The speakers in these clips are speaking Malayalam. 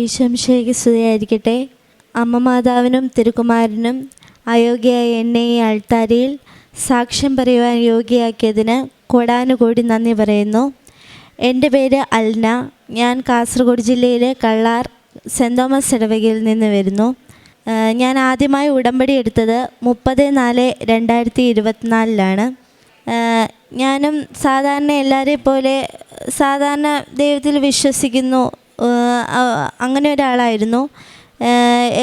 ഈശംശയ്ക്ക് സ്തുതിയായിരിക്കട്ടെ അമ്മ മാതാവിനും തിരുക്കുമാരനും അയോഗ്യയായ എന്നെ ഈ അൾത്താരിയിൽ സാക്ഷ്യം പറയുവാൻ യോഗ്യയാക്കിയതിന് കോടാനുകോടി നന്ദി പറയുന്നു. എന്റെ പേര് അൽന. ഞാൻ കാസർഗോഡ് ജില്ലയിലെ കള്ളാർ സെന്റ് തോമസ് ഇടവകയിൽ നിന്ന് വരുന്നു. ഞാൻ ആദ്യമായി ഉടമ്പടി എടുത്തത് മുപ്പത് നാല് രണ്ടായിരത്തി ഇരുപത്തിനാലിലാണ്. ഞാനും സാധാരണ എല്ലാവരെയും പോലെ സാധാരണ ദൈവത്തിൽ വിശ്വസിക്കുന്നു അങ്ങനെ ഒരാളായിരുന്നു.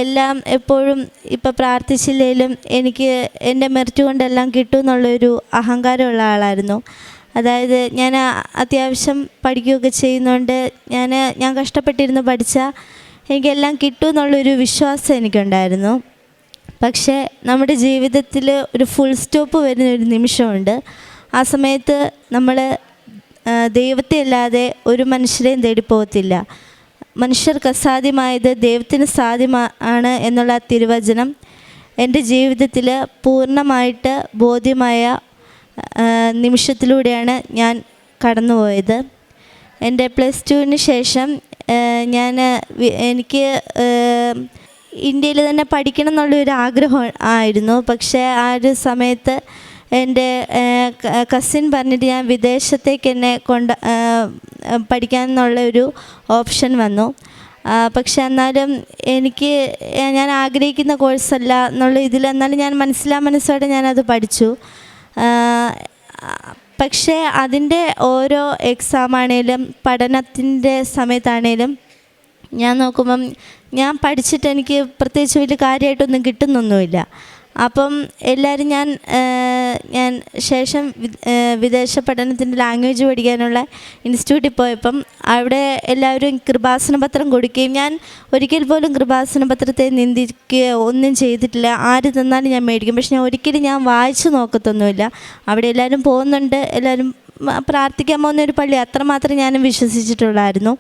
എല്ലാം എപ്പോഴും ഇപ്പം പ്രാർത്ഥിച്ചില്ലെങ്കിലും എനിക്ക് എന്റെ മെറിറ്റ് കൊണ്ടെല്ലാം കിട്ടും എന്നുള്ളൊരു അഹങ്കാരമുള്ള ആളായിരുന്നു. അതായത് ഞാൻ അത്യാവശ്യം പഠിക്കുകയൊക്കെ ചെയ്യുന്നുണ്ട് ഞാൻ ഞാൻ കഷ്ടപ്പെട്ടിരുന്ന് പഠിച്ചാൽ എനിക്കെല്ലാം കിട്ടും എന്നുള്ളൊരു വിശ്വാസം എനിക്കുണ്ടായിരുന്നു. പക്ഷേ നമ്മുടെ ജീവിതത്തിൽ ഒരു ഫുൾ സ്റ്റോപ്പ് വരുന്ന ഒരു നിമിഷമുണ്ട്. ആ സമയത്ത് നമ്മൾ ദൈവത്തെ അല്ലാതെ ഒരു മനുഷ്യരെയും തേടിപ്പോകത്തില്ല മനുഷ്യർക്ക് അസാധ്യമായത് ദൈവത്തിന് സാധ്യമാണ് എന്നുള്ള തിരുവചനം എന്റെ ജീവിതത്തിൽ പൂർണമായിട്ട് ബോധ്യമായ നിമിഷത്തിലൂടെയാണ് ഞാൻ കടന്നുപോയത്. എന്റെ പ്ലസ് ടുവിന് ശേഷം ഞാൻ എനിക്ക് ഇന്ത്യയിൽ തന്നെ പഠിക്കണം എന്നുള്ളൊരു ആഗ്രഹം ആയിരുന്നു. പക്ഷേ ആ ഒരു സമയത്ത് എന്റെ കസിൻ പറഞ്ഞിട്ട് ഞാൻ വിദേശത്തേക്ക് എന്നെ കൊണ്ട് പഠിക്കാൻ എന്നുള്ള ഒരു ഓപ്ഷൻ വന്നു. പക്ഷെ എന്നാലും എനിക്ക് ഞാൻ ആഗ്രഹിക്കുന്ന കോഴ്സല്ല എന്നുള്ള ഇതിൽ എന്നാലും ഞാൻ മനസ്സിലാ മനസ്സോടെ ഞാനത് പഠിച്ചു. പക്ഷേ അതിന്റെ ഓരോ എക്സാം ആണേലും പഠനത്തിന്റെ സമയത്താണേലും ഞാൻ നോക്കുമ്പം ഞാൻ പഠിച്ചിട്ട് എനിക്ക് പ്രത്യേകിച്ച് വലിയ കാര്യമായിട്ടൊന്നും കിട്ടുന്നൊന്നുമില്ല. അപ്പം എല്ലാവരും ഞാൻ ഞാൻ ശേഷം വിദേശ പഠനത്തിന്റെ ലാംഗ്വേജ് പഠിക്കാനുള്ള ഇൻസ്റ്റിറ്റ്യൂട്ടിൽ പോയപ്പം അവിടെ എല്ലാവരും കൃപാസന പത്രം കൊടുക്കുകയും ഞാൻ ഒരിക്കൽ പോലും കൃപാസന പത്രത്തെ നിന്ദിക്കുകയോ ഒന്നും ചെയ്തിട്ടില്ല. ആര് തന്നാലും ഞാൻ മേടിക്കും. പക്ഷെ ഞാൻ ഒരിക്കലും ഞാൻ വായിച്ചു നോക്കത്തൊന്നുമില്ല. അവിടെ എല്ലാവരും പോകുന്നുണ്ട്. എല്ലാവരും പ്രാർത്ഥിക്കാൻ പോകുന്ന ഒരു പള്ളി. അത്രമാത്രം ഞാനും വിശ്വസിച്ചിട്ടുള്ളായിരുന്നു.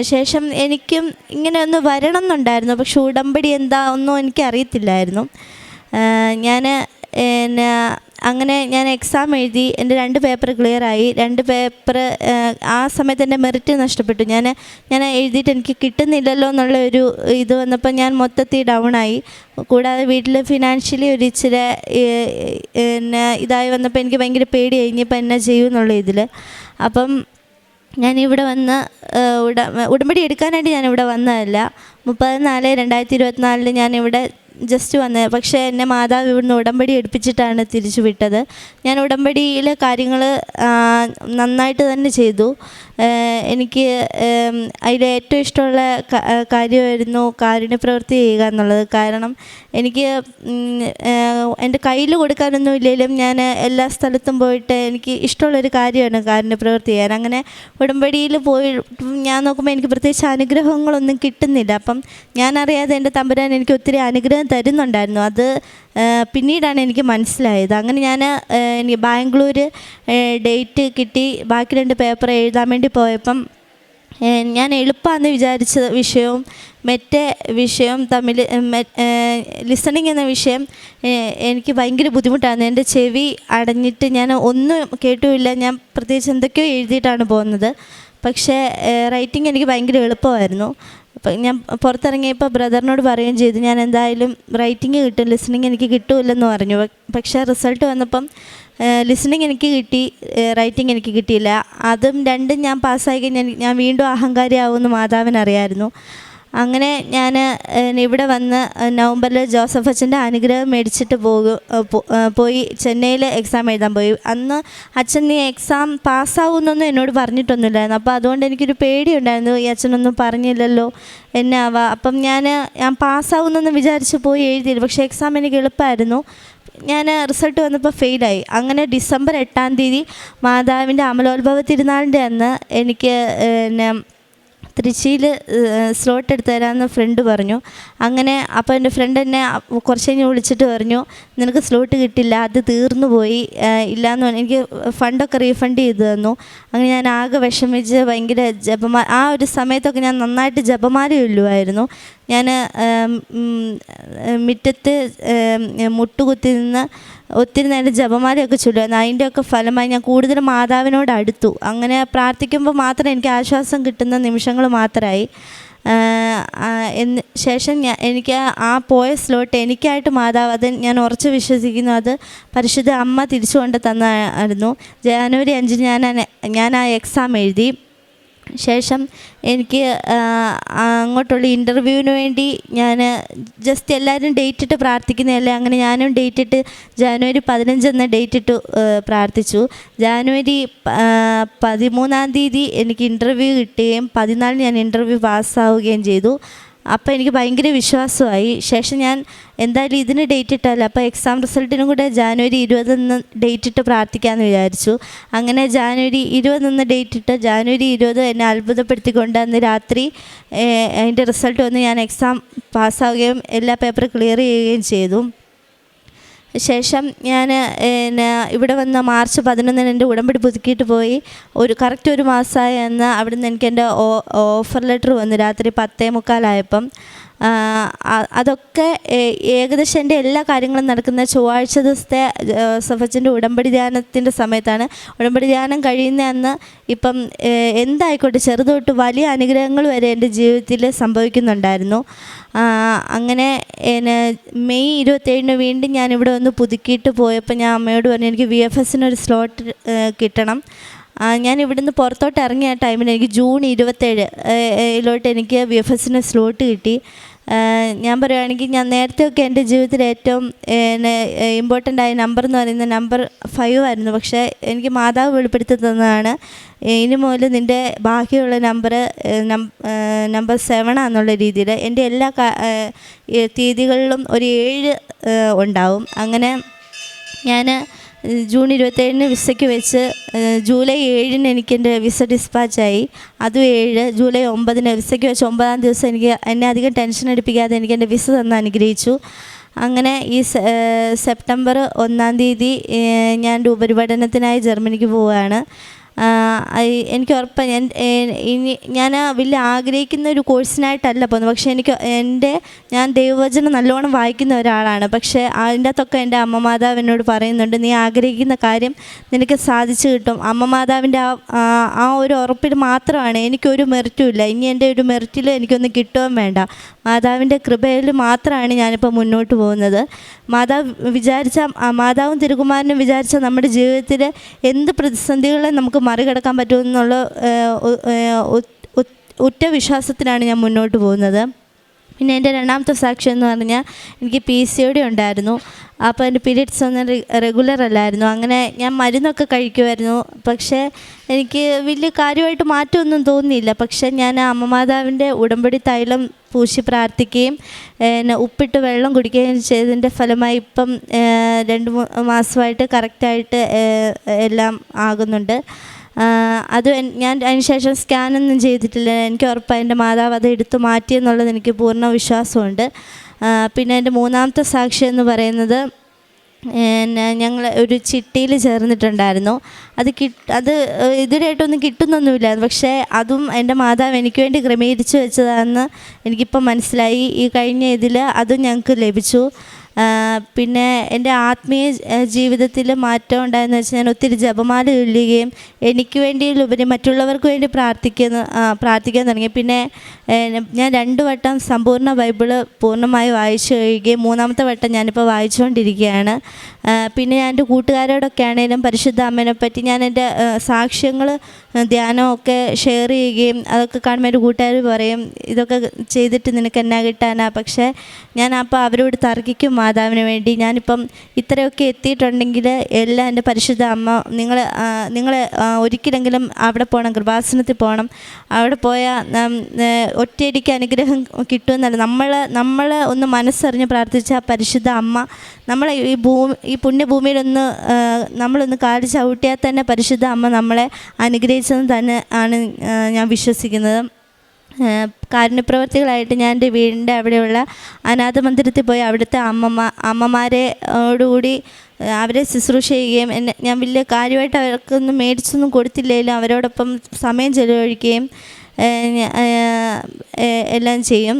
ശേഷം എനിക്കും ഇങ്ങനെ ഒന്ന് വരണം എന്നുണ്ടായിരുന്നു പക്ഷെ ഉടമ്പടി എന്താ ഒന്നും എനിക്കറിയത്തില്ലായിരുന്നു ഞാൻ പിന്നെ അങ്ങനെ ഞാൻ എക്സാം എഴുതി എന്റെ രണ്ട് പേപ്പർ ക്ലിയറായി രണ്ട് പേപ്പർ ആ സമയത്ത് എന്റെ മെറിറ്റ് നഷ്ടപ്പെട്ടു. ഞാൻ ഞാൻ എഴുതിയിട്ട് എനിക്ക് കിട്ടുന്നില്ലല്ലോ എന്നുള്ള ഒരു ഇത് വന്നപ്പോൾ ഞാൻ മൊത്തത്തിൽ ഡൗൺ ആയി. കൂടാതെ വീട്ടിൽ ഫിനാൻഷ്യലി ഒരു ഇച്ചിരി പിന്നെ ഇതായി വന്നപ്പോൾ എനിക്ക് ഭയങ്കര പേടിയായി. ഇനിയിപ്പോൾ എന്നാ ചെയ്യും എന്നുള്ള ഇതിൽ അപ്പം ഞാനിവിടെ വന്ന് ഉടമ്പടി എടുക്കാനായിട്ട് ഞാനിവിടെ വന്നതല്ല. മുപ്പത് നാല് രണ്ടായിരത്തി ഇരുപത്തിനാലിൽ ഇവിടെ ജസ്റ്റ് വന്നത് പക്ഷേ എന്നെ മാതാവ് ഇവിടുന്ന് ഉടമ്പടി എടുപ്പിച്ചിട്ടാണ് തിരിച്ചു വിട്ടത്. ഞാൻ ഉടമ്പടിയിലെ കാര്യങ്ങൾ നന്നായിട്ട് തന്നെ ചെയ്തു. എനിക്ക് അതിൽ ഏറ്റവും ഇഷ്ടമുള്ള കാര്യമായിരുന്നു കാരുണ്യ പ്രവൃത്തി ചെയ്യുക എന്നുള്ളത്. കാരണം എനിക്ക് എന്റെ കയ്യിൽ കൊടുക്കാനൊന്നും ഇല്ലെങ്കിലും ഞാൻ എല്ലാ സ്ഥലത്തും പോയിട്ട് എനിക്ക് ഇഷ്ടമുള്ളൊരു കാര്യമാണ് കാരുണ്യ പ്രവൃത്തി ചെയ്യാൻ. അങ്ങനെ ഉടമ്പടിയിൽ പോയി ഞാൻ നോക്കുമ്പോൾ എനിക്ക് പ്രത്യേകിച്ച് അനുഗ്രഹങ്ങളൊന്നും കിട്ടുന്നില്ല. അപ്പം ഞാനറിയാതെ എന്റെ തമ്പുരാൻ എനിക്ക് ഒത്തിരി അനുഗ്രഹം തരുന്നുണ്ടായിരുന്നു. അത് പിന്നീടാണ് എനിക്ക് മനസ്സിലായത്. അങ്ങനെ ഞാൻ എനിക്ക് ബാംഗ്ലൂർ ഡേറ്റ് കിട്ടി. ബാക്കി രണ്ട് പേപ്പർ എഴുതാൻ വേണ്ടി പോയപ്പം ഞാൻ എളുപ്പമാണെന്ന് വിചാരിച്ച വിഷയവും മറ്റേ വിഷയം തമ്മിൽ ലിസണിങ് എന്ന വിഷയം എനിക്ക് ഭയങ്കര ബുദ്ധിമുട്ടാണ് എന്റെ ചെവി അടഞ്ഞിട്ട് ഞാൻ ഒന്നും കേട്ടുമില്ല. ഞാൻ പ്രത്യേകിച്ച് എന്തൊക്കെയോ എഴുതിയിട്ടാണ് പോകുന്നത്. പക്ഷേ റൈറ്റിംഗ് എനിക്ക് ഭയങ്കര എളുപ്പമായിരുന്നു. അപ്പം ഞാൻ പുറത്തിറങ്ങിയപ്പോൾ ബ്രദറിനോട് പറയുകയും ചെയ്തു ഞാൻ എന്തായാലും റൈറ്റിംഗ് കിട്ടും ലിസണിങ് എനിക്ക് കിട്ടുമില്ലെന്ന് പറഞ്ഞു. പക്ഷേ റിസൾട്ട് വന്നപ്പം ലിസണിങ് എനിക്ക് കിട്ടി റൈറ്റിംഗ് എനിക്ക് കിട്ടിയില്ല. അതും രണ്ടും ഞാൻ പാസ്സായി കഴിഞ്ഞാൽ ഞാൻ വീണ്ടും അഹങ്കാരിയാവുമെന്ന് മാതാവിനറിയായിരുന്നു. അങ്ങനെ ഞാൻ ഇവിടെ വന്ന് നവംബറിൽ ജോസഫ് അച്ഛന്റെ അനുഗ്രഹം മേടിച്ചിട്ട് പോകും പോയി ചെന്നൈയിൽ എക്സാം എഴുതാൻ പോയി. അന്ന് അച്ഛൻ നീ എക്സാം പാസ്സാവുമെന്നൊന്നും എന്നോട് പറഞ്ഞിട്ടൊന്നുമില്ലായിരുന്നു. അപ്പോൾ അതുകൊണ്ട് എനിക്കൊരു പേടിയുണ്ടായിരുന്നു. ഈ അച്ഛനൊന്നും പറഞ്ഞില്ലല്ലോ. എന്നാവാ അപ്പം ഞാൻ ഞാൻ പാസ്സാവുന്നെന്ന് വിചാരിച്ച് പോയി എഴുതിയില്ല. പക്ഷേ എക്സാം എനിക്ക് എളുപ്പമായിരുന്നു ഞാൻ റിസൾട്ട് വന്നപ്പോൾ ഫെയിലായി. അങ്ങനെ ഡിസംബർ എട്ടാം തീയതി മാതാവിന്റെ അമലോത്ഭവ തിരുനാളിന്റെ അന്ന് എനിക്ക് പിന്നെ തൃശ്ശിയിൽ സ്ലോട്ട് എടുത്ത് തരാമെന്ന് ഫ്രണ്ട് പറഞ്ഞു. അങ്ങനെ അപ്പോൾ എന്റെ ഫ്രണ്ട് എന്നെ കുറച്ച് കഴിഞ്ഞ് വിളിച്ചിട്ട് പറഞ്ഞു നിനക്ക് സ്ലോട്ട് കിട്ടില്ല അത് തീർന്നു പോയി ഇല്ലയെന്ന് പറഞ്ഞു. എനിക്ക് ഫണ്ടൊക്കെ റീഫണ്ട് ചെയ്തു തന്നു. അങ്ങനെ ഞാൻ ആകെ വിഷമിച്ച് ഭയങ്കര ജപമാ ആ ഒരു സമയത്തൊക്കെ ഞാൻ നന്നായിട്ട് ജപമാല ചൊല്ലുമായിരുന്നു ഞാൻ മുറ്റത്ത് മുട്ടുകുത്തി നിന്ന് ഒത്തിരി നേരം ജപമാലയൊക്കെ ചൊല്ലുമായിരുന്നു അതിന്റെയൊക്കെ ഫലമായി ഞാൻ കൂടുതൽ മാതാവിനോട് അടുത്തു. അങ്ങനെ പ്രാർത്ഥിക്കുമ്പോൾ മാത്രം എനിക്ക് ആശ്വാസം കിട്ടുന്ന നിമിഷങ്ങൾ മാത്രമായി. എന്ന് ശേഷം ഞാൻ എനിക്ക് ആ പോയ സ്ലോട്ട് എനിക്കായിട്ട് മാതാവ് അത് ഞാൻ ഉറച്ചു വിശ്വസിക്കുന്നു. അത് പരിശുദ്ധ അമ്മ തിരിച്ചു കൊണ്ട് തന്നായിരുന്നു. ജനുവരി അഞ്ചിന് ഞാൻ ഞാൻ ആ എക്സാം എഴുതി. ശേഷം എനിക്ക് അങ്ങോട്ടുള്ള ഇന്റർവ്യൂവിന് വേണ്ടി ഞാൻ ജസ്റ്റ് എല്ലാവരും ഡേറ്റ് ഇട്ട് പ്രാർത്ഥിക്കുന്നതല്ലേ അങ്ങനെ ഞാനും ഡേറ്റ് ഇട്ട് ജാനുവരി പതിനഞ്ചെന്ന ഡേറ്റ് ഇട്ട് പ്രാർത്ഥിച്ചു. ജാനുവരി പതിമൂന്നാം തീയതി എനിക്ക് ഇന്റർവ്യൂ കിട്ടുകയും പതിനാലിന് ഞാൻ ഇന്റർവ്യൂ പാസ്സാവുകയും ചെയ്തു. അപ്പോൾ എനിക്ക് ഭയങ്കര വിശ്വാസമായി. ശേഷം ഞാൻ എന്തായാലും ഇതിന് ഡേറ്റ് ഇട്ടല്ലോ അപ്പോൾ എക്സാം റിസൾട്ടിനും കൂടെ ജാനുവരി ഇരുപതെന്ന് ഡേറ്റ് ഇട്ട് പ്രാർത്ഥിക്കാമെന്ന് വിചാരിച്ചു. അങ്ങനെ ജാനുവരി ഇരുപതെന്ന് ഡേറ്റ് ഇട്ട് ജാനുവരി ഇരുപത് എന്നെ അത്ഭുതപ്പെടുത്തിക്കൊണ്ട് അന്ന് രാത്രി അതിന്റെ റിസൾട്ട് വന്ന് ഞാൻ എക്സാം പാസ്സാവുകയും എല്ലാ പേപ്പറും ക്ലിയർ ചെയ്യുകയും ചെയ്തു. ശേഷം ഞാൻ പിന്നെ ഇവിടെ വന്ന് മാർച്ച് പതിനൊന്നിന് എന്റെ ഉടമ്പടി പുതുക്കിയിട്ട് പോയി. ഒരു കറക്റ്റ് ഒരു മാസമായി എന്ന് അവിടുന്ന് എനിക്ക് എന്റെ ഓഫർ ലെറ്റർ വന്നു. രാത്രി പത്തേ മുക്കാലായപ്പം അതൊക്കെ ഏകദേശം എന്റെ എല്ലാ കാര്യങ്ങളും നടക്കുന്ന ചൊവ്വാഴ്ച ദിവസത്തെ സഫച്ചന്റെ ഉടമ്പടി ധ്യാനത്തിന്റെ സമയത്താണ്. ഉടമ്പടി ധ്യാനം കഴിയുന്ന അന്ന് ഇപ്പം എന്തായിക്കോട്ടെ ചെറുത് തൊട്ട് വലിയ അനുഗ്രഹങ്ങൾ വരെ എന്റെ ജീവിതത്തിൽ സംഭവിക്കുന്നുണ്ടായിരുന്നു. അങ്ങനെ എന്നെ മെയ് ഇരുപത്തേഴിന് വീണ്ടും ഞാൻ വന്ന് പുതുക്കിയിട്ട് പോയപ്പോൾ ഞാൻ അമ്മയോട് പറഞ്ഞു എനിക്ക് വി എഫ് എസിനൊരു സ്ലോട്ട് കിട്ടണം. ഞാൻ ഇവിടുന്ന് പുറത്തോട്ട് ഇറങ്ങിയ ടൈമിൽ എനിക്ക് ജൂൺ ഇരുപത്തേഴ് യിലോട്ട് എനിക്ക് വി എഫ് എസിന് സ്ലോട്ട് കിട്ടി. ഞാൻ പറയുകയാണെങ്കിൽ ഞാൻ നേരത്തെയൊക്കെ എന്റെ ജീവിതത്തിൽ ഏറ്റവും ഇമ്പോർട്ടന്റ് ആയ നമ്പർ എന്ന് പറയുന്ന നമ്പർ ഫൈവ് ആയിരുന്നു. പക്ഷേ എനിക്ക് മാതാവ് വെളിപ്പെടുത്തി തന്നതാണ്. ഇനി മുതൽ നിന്റെ ബാക്കിയുള്ള നമ്പർ നമ്പർ സെവൻ ആണെന്നുള്ള രീതിയിൽ എന്റെ എല്ലാ തീയതികളിലും ഒരു ഏഴ് ഉണ്ടാവും. അങ്ങനെ ഞാൻ ജൂൺ ഇരുപത്തേഴിന് വിസയ്ക്ക് വെച്ച് ജൂലൈ ഏഴിന് എനിക്ക് എന്റെ വിസ ഡിസ്പാച്ചായി. അതും ഏഴ് ജൂലൈ ഒമ്പതിന് വിസയ്ക്ക് വെച്ച് ഒമ്പതാം ദിവസം എനിക്ക് എന്നെ അധികം ടെൻഷൻ അടിപ്പിക്കാതെ എനിക്ക് എന്റെ വിസ തന്ന് അനുഗ്രഹിച്ചു. അങ്ങനെ ഈ സെപ്റ്റംബർ ഒന്നാം തീയതി ഞാൻ ഉപരിപഠനത്തിനായി ജർമ്മനിക്ക് പോവുകയാണ്. എനിക്ക് ഉറപ്പാണ് ഇനി ഞാൻ വലിയ ആഗ്രഹിക്കുന്ന ഒരു കോഴ്സിനായിട്ടല്ല പോകുന്നത്. പക്ഷേ എനിക്ക് എന്റെ ഞാൻ ദൈവവചനം നല്ലോണം വായിക്കുന്ന ഒരാളാണ്. പക്ഷേ അതിന്റെ അകത്തൊക്കെ എന്റെ അമ്മ മാതാവ് എന്നോട് പറയുന്നുണ്ട് നീ ആഗ്രഹിക്കുന്ന കാര്യം നിനക്ക് സാധിച്ചു കിട്ടും. അമ്മ മാതാവിന്റെ ആ- ആ ഒരു ഉറപ്പിൽ മാത്രമാണ് എനിക്കൊരു മെറിറ്റും ഇല്ല. ഇനി എന്റെ ഒരു മെറിറ്റിൽ എനിക്കൊന്നും കിട്ടുകയും വേണ്ട. മാതാവിന്റെ കൃപയിൽ മാത്രമാണ് ഞാനിപ്പോൾ മുന്നോട്ട് പോകുന്നത്. മാതാവ് വിചാരിച്ച മാതാവും തിരുകുമാരനും വിചാരിച്ച നമ്മുടെ ജീവിതത്തിൽ എന്ത് പ്രതിസന്ധികളെ നമുക്ക് മറികടക്കാൻ പറ്റുമെന്നുള്ള ഉറ്റ വിശ്വാസത്തിലാണ് ഞാൻ മുന്നോട്ട് പോകുന്നത്. പിന്നെ എന്റെ രണ്ടാമത്തെ സാക്ഷ്യം എന്ന് പറഞ്ഞാൽ എനിക്ക് പി സി ഒ ഡി ഉണ്ടായിരുന്നു. അപ്പോൾ എന്റെ പീരീഡ്സ് ഒന്നും റെഗുലർ അല്ലായിരുന്നു. അങ്ങനെ ഞാൻ മരുന്നൊക്കെ കഴിക്കുമായിരുന്നു. പക്ഷേ എനിക്ക് വലിയ കാര്യമായിട്ട് മാറ്റമൊന്നും തോന്നിയില്ല. പക്ഷേ ഞാൻ അമ്മമാതാവിന്റെ ഉടമ്പടി തൈലം പൂശി പ്രാർത്ഥിക്കുകയും പിന്നെ ഉപ്പിട്ട് വെള്ളം കുടിക്കുകയും ചെയ്തതിന്റെ ഫലമായി ഇപ്പം രണ്ട് മാസമായിട്ട് കറക്റ്റായിട്ട് എല്ലാം ആകുന്നുണ്ട്. അത് ഞാൻ അതിനുശേഷം സ്കാനൊന്നും ചെയ്തിട്ടില്ല. എനിക്ക് ഉറപ്പായി എന്റെ മാതാവ് അത് എടുത്തു മാറ്റിയെന്നുള്ളത് എനിക്ക് പൂർണ വിശ്വാസമുണ്ട്. പിന്നെ എന്റെ മൂന്നാമത്തെ സാക്ഷി എന്ന് പറയുന്നത് പിന്നെ ഞങ്ങൾ ഒരു ചിട്ടിയിൽ ചേർന്നിട്ടുണ്ടായിരുന്നു. അത് കിട്ട് അത് ഇതിനായിട്ടൊന്നും കിട്ടുന്നൊന്നുമില്ല. പക്ഷേ അതും എന്റെ മാതാവ് എനിക്ക് വേണ്ടി ക്രമീകരിച്ച് വെച്ചതാണെന്ന് എനിക്കിപ്പോൾ മനസ്സിലായി. ഈ കഴിഞ്ഞ ഇതിൽ അതും ഞങ്ങൾക്ക് ലഭിച്ചു. പിന്നെ എന്റെ ആത്മീയ ജീവിതത്തിൽ മാറ്റം ഉണ്ടായെന്ന് വെച്ചാൽ ഞാൻ ഒത്തിരി ജപമാല ചൊല്ലുകയും എനിക്ക് വേണ്ടിയിലുപരി മറ്റുള്ളവർക്ക് വേണ്ടി പ്രാർത്ഥിക്കുന്ന പ്രാർത്ഥിക്കാൻ തുടങ്ങി. പിന്നെ ഞാൻ രണ്ട് വട്ടം സമ്പൂർണ ബൈബിൾ പൂർണമായി വായിച്ചു കഴിയുകയും മൂന്നാമത്തെ വട്ടം ഞാനിപ്പോൾ വായിച്ചുകൊണ്ടിരിക്കുകയാണ്. പിന്നെ ഞാൻ എന്റെ കൂട്ടുകാരോടൊക്കെ ആണെങ്കിലും പരിശുദ്ധ അമ്മേനെ പറ്റി ഞാൻ എന്റെ സാക്ഷ്യങ്ങൾ ധ്യാനമൊക്കെ ഷെയർ ചെയ്യുകയും അതൊക്കെ കാണുമ്പോൾ എന്റെ കൂട്ടുകാർ പറയും ഇതൊക്കെ ചെയ്തിട്ട് നിനക്ക് എന്നാ കിട്ടാനാ? പക്ഷേ ഞാൻ അപ്പോൾ അവരോട് തർക്കിക്കും മാതാവിന് വേണ്ടി ഞാനിപ്പം ഇത്രയൊക്കെ എത്തിയിട്ടുണ്ടെങ്കിൽ എല്ലാം എന്റെ പരിശുദ്ധ അമ്മ നിങ്ങൾ നിങ്ങൾ ഒരിക്കലെങ്കിലും അവിടെ പോകണം കൃപാസനത്തിൽ പോകണം. അവിടെ പോയാൽ ഒറ്റയടിക്ക് അനുഗ്രഹം കിട്ടുമെന്നല്ല. നമ്മൾ നമ്മൾ ഒന്ന് മനസ്സറിഞ്ഞ് പ്രാർത്ഥിച്ച പരിശുദ്ധ അമ്മ നമ്മളെ ഈ ഭൂമി ഈ പുണ്യഭൂമിയിലൊന്ന് നമ്മളൊന്ന് കാൽ ചവിട്ടിയാൽ തന്നെ പരിശുദ്ധ അമ്മ നമ്മളെ അനുഗ്രഹിച്ചെന്ന് തന്നെ ആണ് ഞാൻ വിശ്വസിക്കുന്നത്. കാരുണ്യപ്രവർത്തികളായിട്ട് ഞാൻ എന്റെ വീടിന്റെ അവിടെയുള്ള അനാഥ മന്ദിരത്തിൽ പോയി അവിടുത്തെ അമ്മമ്മ അമ്മമാരെയോടുകൂടി അവരെ ശുശ്രൂഷ ചെയ്യുകയും എന്നെ ഞാൻ വലിയ കാര്യമായിട്ട് അവർക്കൊന്നും മേടിച്ചൊന്നും കൊടുത്തില്ലെങ്കിലും അവരോടൊപ്പം സമയം ചെലവഴിക്കുകയും എല്ലാം ചെയ്യും.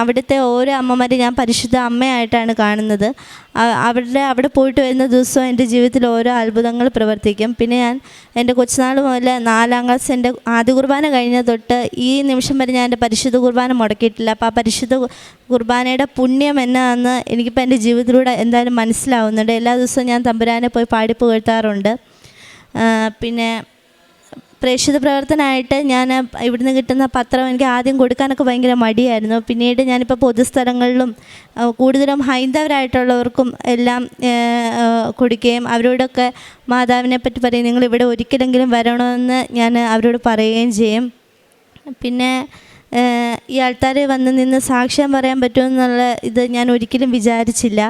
അവിടുത്തെ ഓരോ അമ്മമാരെ ഞാൻ പരിശുദ്ധ അമ്മയായിട്ടാണ് കാണുന്നത്. അവരുടെ അവിടെ പോയിട്ട് വരുന്ന ദിവസവും എന്റെ ജീവിതത്തിൽ ഓരോ അത്ഭുതങ്ങൾ പ്രവർത്തിക്കും. പിന്നെ ഞാൻ എന്റെ കൊച്ചുനാൾ മുതൽ നാലാം ക്ലാസ് എന്റെ ആദ്യ കുർബാന കഴിഞ്ഞ തൊട്ട് ഈ നിമിഷം വരെ ഞാൻ എന്റെ പരിശുദ്ധ കുർബാന മുടക്കിയിട്ടില്ല. അപ്പോൾ ആ പരിശുദ്ധ കുർബാനയുടെ പുണ്യം എന്നാന്ന് എനിക്കിപ്പോൾ എന്റെ ജീവിതത്തിലൂടെ എന്തായാലും മനസ്സിലാവുന്നുണ്ട്. എല്ലാ ദിവസവും ഞാൻ തമ്പുരാനെ പോയി പാടി പുകഴ്ത്താറുണ്ട് പിന്നെ പ്രേക്ഷിത പ്രവർത്തനമായിട്ട് ഞാൻ ഇവിടുന്ന് കിട്ടുന്ന പത്രം എനിക്ക് ആദ്യം കൊടുക്കാനൊക്കെ ഭയങ്കര മടിയായിരുന്നു. പിന്നീട് ഞാനിപ്പോൾ പൊതുസ്ഥലങ്ങളിലും കൂടുതലും ഹൈന്ദവരായിട്ടുള്ളവർക്കും എല്ലാം കൊടുക്കുകയും അവരോടൊക്കെ മാതാവിനെ പറ്റി പറയും നിങ്ങൾ ഇവിടെ ഒരിക്കലെങ്കിലും വരണമെന്ന് ഞാൻ അവരോട് പറയുകയും ചെയ്യും. പിന്നെ ഈ ആൾക്കാരെ വന്ന് നിന്ന് സാക്ഷ്യം പറയാൻ പറ്റുമെന്നുള്ള ഇത് ഞാൻ ഒരിക്കലും വിചാരിച്ചില്ല.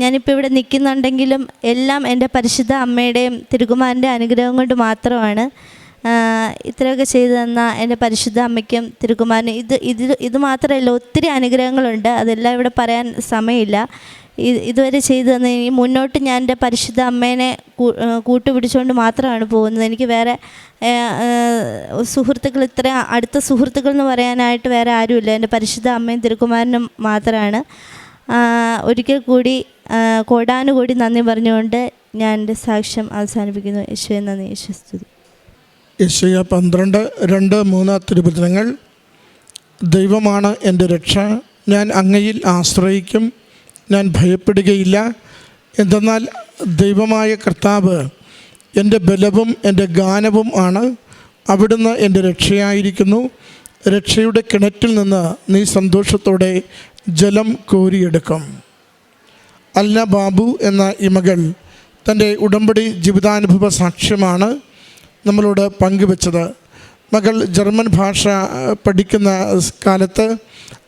ഞാനിപ്പോൾ ഇവിടെ നിൽക്കുന്നുണ്ടെങ്കിലും എല്ലാം എന്റെ പരിശുദ്ധ അമ്മയുടെയും തിരുകുമാരന്റെ അനുഗ്രഹം കൊണ്ട് മാത്രമാണ്. ഇത്രയൊക്കെ ചെയ്തു തന്ന എന്റെ പരിശുദ്ധ അമ്മയ്ക്കും തിരുക്കുമാരനും ഇത് ഇത് ഇത് മാത്രമല്ല ഒത്തിരി അനുഗ്രഹങ്ങളുണ്ട്. അതെല്ലാം ഇവിടെ പറയാൻ സമയമില്ല. ഇത് ഇതുവരെ ചെയ്തു തന്ന ഇനി മുന്നോട്ട് ഞാൻ എന്റെ പരിശുദ്ധ അമ്മേനെ കൂട്ടുപിടിച്ചുകൊണ്ട് മാത്രമാണ് പോകുന്നത്. എനിക്ക് വേറെ സുഹൃത്തുക്കൾ ഇത്ര അടുത്ത സുഹൃത്തുക്കൾ എന്ന് പറയാനായിട്ട് വേറെ ആരുമില്ല. എന്റെ പരിശുദ്ധ അമ്മയും തിരുക്കുമാരനും മാത്രമാണ്. ഒരിക്കൽ കൂടി കോടാനുകൂടി നന്ദി പറഞ്ഞുകൊണ്ട് ഞാൻ എന്റെ സാക്ഷ്യം അവസാനിപ്പിക്കുന്നു. യേശുവെ നന്ദി. യേശു സ്തുതി. യശയ പന്ത്രണ്ട് രണ്ട് മൂന്ന് തിരുവചനങ്ങൾ. ദൈവമാണ് എന്റെ രക്ഷ. ഞാൻ അങ്ങയിൽ ആശ്രയിക്കും. ഞാൻ ഭയപ്പെടുകയില്ല. എന്തെന്നാൽ ദൈവമായ കർത്താവ് എന്റെ ബലവും എന്റെ ഗാനവും ആണ്. അവിടുന്ന് എന്റെ രക്ഷയായിരിക്കുന്നു. രക്ഷയുടെ കിണറ്റിൽ നിന്ന് നീ സന്തോഷത്തോടെ ജലം കോരിയെടുക്കും. അല്ല ബാബു എന്ന ഈ മകൾ തന്റെ ഉടമ്പടി ജീവിതാനുഭവ സാക്ഷ്യമാണ്. നമ്മളോട് പങ്കുവെച്ചത്. മകൾ ജർമ്മൻ ഭാഷ പഠിക്കുന്ന കാലത്ത്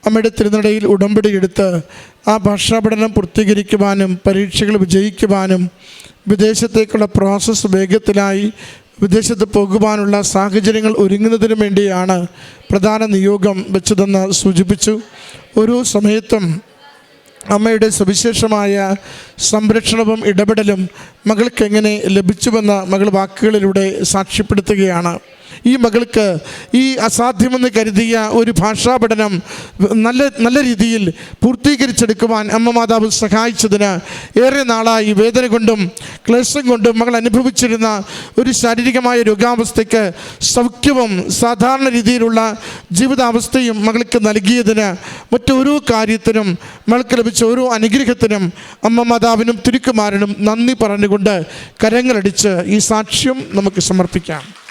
അമ്മയുടെ തിരുനടയിൽ ഉടമ്പടി എടുത്ത് ആ ഭാഷാ പഠനം പൂർത്തീകരിക്കുവാനും പരീക്ഷകൾ വിജയിക്കുവാനും വിദേശത്തേക്കുള്ള പ്രോസസ്സ് വേഗത്തിലായി വിദേശത്ത് പോകുവാനുള്ള സാഹചര്യങ്ങൾ ഒരുങ്ങുന്നതിന് വേണ്ടിയാണ് പ്രധാന നിയോഗം വെച്ചതെന്ന് സൂചിപ്പിച്ചു. ഓരോ സമയത്തും അമ്മയുടെ സവിശേഷമായ സംരക്ഷണവും ഇടപെടലും മകൾക്കെങ്ങനെ ലഭിച്ചുവെന്ന് മകൾ വാക്കുകളിലൂടെ സാക്ഷ്യപ്പെടുത്തുകയാണ്. ഈ മകൾക്ക് ഈ അസാധ്യമെന്ന് കരുതിയ ഒരു ഭാഷാ പഠനം നല്ല നല്ല രീതിയിൽ പൂർത്തീകരിച്ചെടുക്കുവാൻ അമ്മ മാതാവ് സഹായിച്ചതിന് ഏറെ നാളായി വേദന കൊണ്ടും ക്ലേശം കൊണ്ടും മകൾ അനുഭവിച്ചിരുന്ന ഒരു ശാരീരികമായ രോഗാവസ്ഥയ്ക്ക് സൗഖ്യവും സാധാരണ രീതിയിലുള്ള ജീവിതാവസ്ഥയും മകൾക്ക് നൽകിയതിന് മറ്റോരോ കാര്യത്തിനും മകൾക്ക് ലഭിച്ച ഓരോ അനുഗ്രഹത്തിനും അമ്മ മാതാവിനും തിരുക്കുമാരനും നന്ദി പറഞ്ഞുകൊണ്ട് കരങ്ങളടിച്ച് ഈ സാക്ഷ്യം നമുക്ക് സമർപ്പിക്കാം.